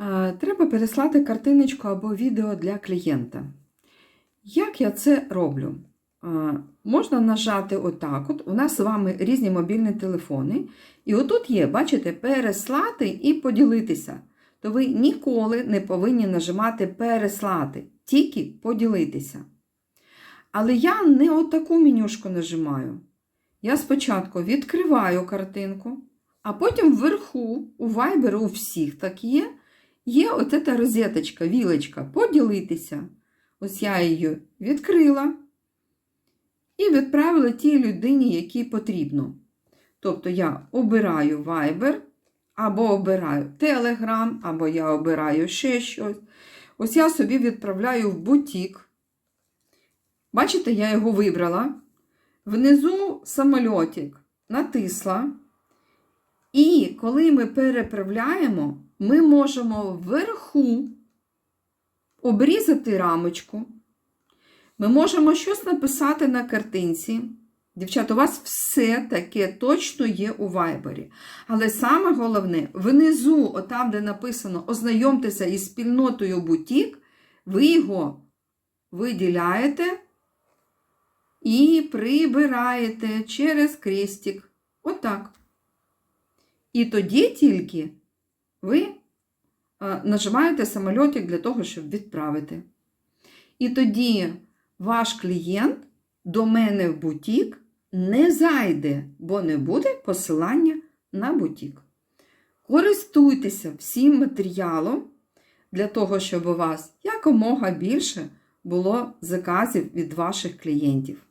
Е, Треба переслати картиночку або відео для клієнта. Як я це роблю? Е, Можна нажати отак. От. У нас з вами різні мобільні телефони. І отут є, бачите, переслати і поділитися. То ви ніколи не повинні нажимати переслати, тільки поділитися. Але я не отаку менюшку нажимаю. Я спочатку відкриваю картинку, а потім вверху, у Viber у всіх так є, є от ця розеточка, вілочка, поділитися. Ось я її відкрила і відправила тій людині, якій потрібно. Тобто я обираю Viber, або обираю Telegram, або я обираю ще щось. Ось я собі відправляю в бутік. Бачите, я його вибрала. Внизу самольотик натисла. І коли ми переправляємо, ми можемо вверху обрізати рамочку. Ми можемо щось написати на картинці. Дівчата, у вас все таке точно є у вайбері. Але саме головне, внизу, отам, де написано Ознайомтеся із спільнотою бутік, ви його виділяєте і прибираєте через крестик. Отак. І тоді тільки ви нажимаєте самольотик для того, щоб відправити. І тоді ваш клієнт до мене в бутік не зайде, бо не буде посилання на бутік. Користуйтеся всім матеріалом для того, щоб у вас якомога більше було заказів від ваших клієнтів.